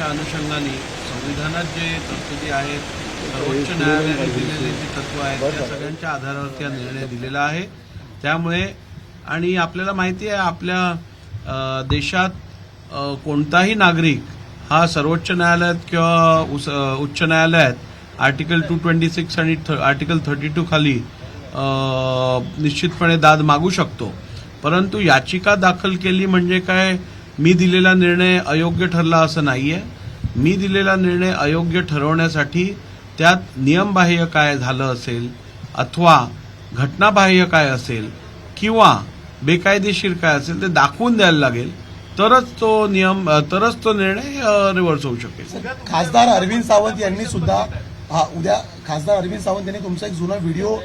त्याच्या अनुषंगाने संविधानात जे तरतुदी आहेत सर्वोच्च न्यायालयाने दिलेले जे तत्व आहेत त्या सगळ्यांच्या आधारावरती हा निर्णय दिलेला आहे. त्यामुळे आणि आपल्याला माहिती आहे आपल्या देशात कोणताही नागरिक हा सर्वोच्च न्यायालयात किंवा उच्च न्यायालयात आर्टिकल टू ट्वेंटी सिक्स आणि आर्टिकल थर्टी टू खाली निश्चितपणे दाद मागू शकतो. परंतु याचिका दाखल केली म्हणजे काय? मी दिलेला निर्णय अयोग्य ठरला असं नाहीये. मी दिलेला निर्णय अयोग्य ठरवण्यासाठी त्यात नियमबाह्य काय झालं असेल अथवा घटनाबाह्य काय असेल किंवा बेकायदेशीर काय असेल ते दाखवून द्यायला लागेल तरच तो नियम तरच तो निर्णय रिव्हर्स होऊ शकेल. खासदार अरविंद सावंत यांनी सुद्धा हा उद्या खासदार अरविंद सावंत यांनी तुमचा एक जुना व्हिडिओ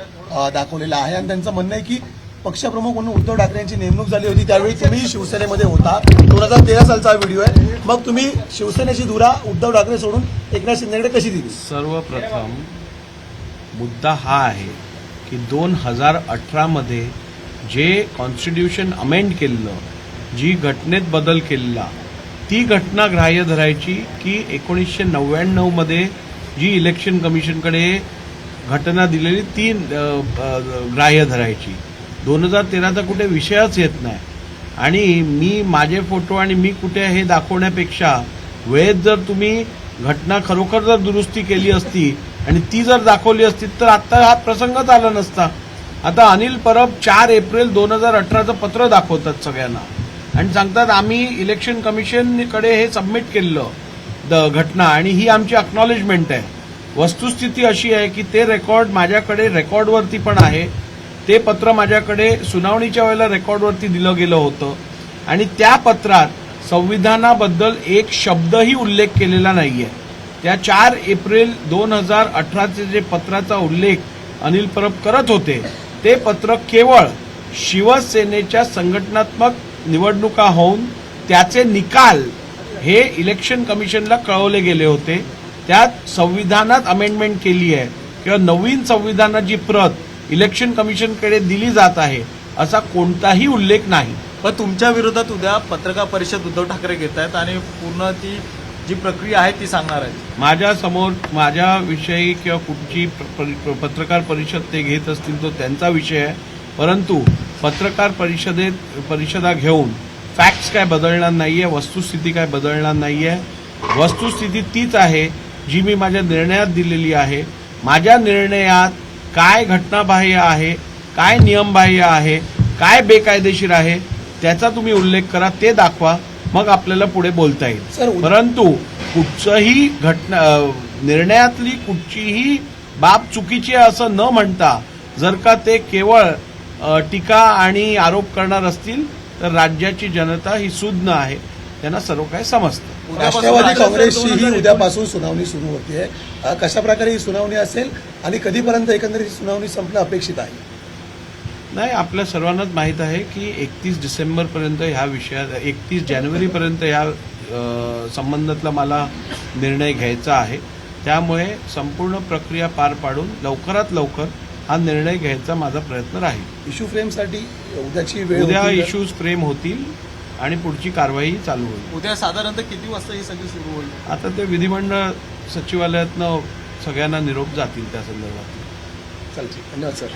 दाखवलेला आहे. आणि त्यांचं म्हणणं आहे की पक्षप्रमुख म्हणून उद्धव ठाकरे यांची नेमणूक झाली होती त्यावेळी तुम्ही शिवसेनेमध्ये होता. दोन हजार तेरा सालचा व्हिडिओ आहे. मग तुम्ही शिवसेनेची धुरा उद्धव ठाकरे सोडून एकनाथ शिंदेकडे कशी दिली? सर्वप्रथम मुद्दा हा आहे की दोन हजार अठरामध्ये जे कॉन्स्टिट्यूशन अमेंड केलेलं जी घटनेत बदल केलेला ती घटना ग्राह्य धरायची की एकोणीसशे नव्याण्णवमध्ये जी इलेक्शन कमिशनकडे घटना दिलेली ती ग्राह्य धरायची. दोन हजार तेराचा कुठे विषयच येत नाही. आणि मी माझे फोटो आणि मी कुठे हे दाखवण्यापेक्षा वेळेत जर तुम्ही घटना खरोखर जर दुरुस्ती केली असती आणि ती जर दाखवली असती तर आत्ता हा प्रसंगच आला नसता. आता अनिल परब चार एप्रिल दोन हजार अठराचं पत्र दाखवतात सगळ्यांना. आणि सांगतात आम्ही इलेक्शन कमिशनकडे हे सबमिट केलेलं द घटना आणि ही आमची अक्नॉलेजमेंट आहे. वस्तुस्थिती अशी आहे की ते रेकॉर्ड माझ्याकडे रेकॉर्डवरती पण आहे. ते पत्र माझ्याकडे सुनावणीच्या वेळेला रेकॉर्डवरती दिलं गेलं होतं. आणि त्या पत्रात संविधानाबद्दल एक शब्दही उल्लेख केलेला नाही आहे त्या चार एप्रिल दोन हजार अठराचे जे पत्राचा उल्लेख अनिल परब करत होते ते पत्र केवळ शिवसेनेच्या संघटनात्मक निवडणुका होऊन त्याचे निकाल हे इलेक्शन कमिशनला कळवले गेले होते. त्यात संविधानात अमेंडमेंट केली आहे. किंवा नवीन संविधानाची प्रत इलेक्शन कमिशनकडे दिली जात आहे असा कोणताही उल्लेख नाही. पण तुमच्या विरोधात उद्या पत्रकार परिषद उद्धव ठाकरे घेत आहेत आणि पूर्ण ती जी प्रक्रिया आहे ती सांगणार आहेत. माझ्यासमोर माझ्याविषयी किंवा कुठची पत्रकार परिषद ते घेत असतील तो त्यांचा विषय आहे. परंतु पत्रकार परिषदेत परिषदा घेऊन फॅक्ट्स काय बदलणार नाहीये वस्तुस्थिती काय बदलणार नाहीये वस्तुस्थिती तीच आहे जी मी माझ्या निर्णयात दिलेली आहे. माझ्या निर्णयात काय घटनाबाह्य आहे काय नियमबाह्य आहे काय बेकायदेशीर आहे त्याचा तुम्ही उल्लेख करा ते दाखवा मग आपल्याला पुढे बोलता येईल. परंतु कुठचंही घटना निर्णयातली कुठचीही बाब चुकीची आहे असं न म्हणता जर का ते केवळ टीका आणि आरोप करणार असतील तर राज्याची जनता ही सुज्ञ आहे. त्यांना सर्व काही समजतं. राष्ट्रवादी काँग्रेसची ही उद्यापासून सुनावणी सुरू होतीये. अ, कशा प्रकारे ही सुनावणी असेल आणि कधीपर्यंत एकंदरीत ही सुनावणी संपणं अपेक्षित आहे? नाही आपल्या सर्वांनाच माहीत आहे की एकतीस डिसेंबरपर्यंत ह्या विषयात एकतीस जानेवारीपर्यंत ह्या संबंधातला मला निर्णय घ्यायचा आहे. त्यामुळे संपूर्ण प्रक्रिया पार पाडून लवकरात लवकर हा निर्णय घ्यायचा माझा प्रयत्न राहील. इश्यू फ्रेमसाठी उद्याची वेळ उद्या होती. इश्यूज फ्रेम होतील. आणि पुढची कारवाई चालू होईल. उद्या साधारणतः किती वाजता ही सगळी सुरू होईल? आता ते विधिमंडळ सचिवालयातनं सगळ्यांना निरोप जातील त्या संदर्भात. चालते धन्यवाद सर.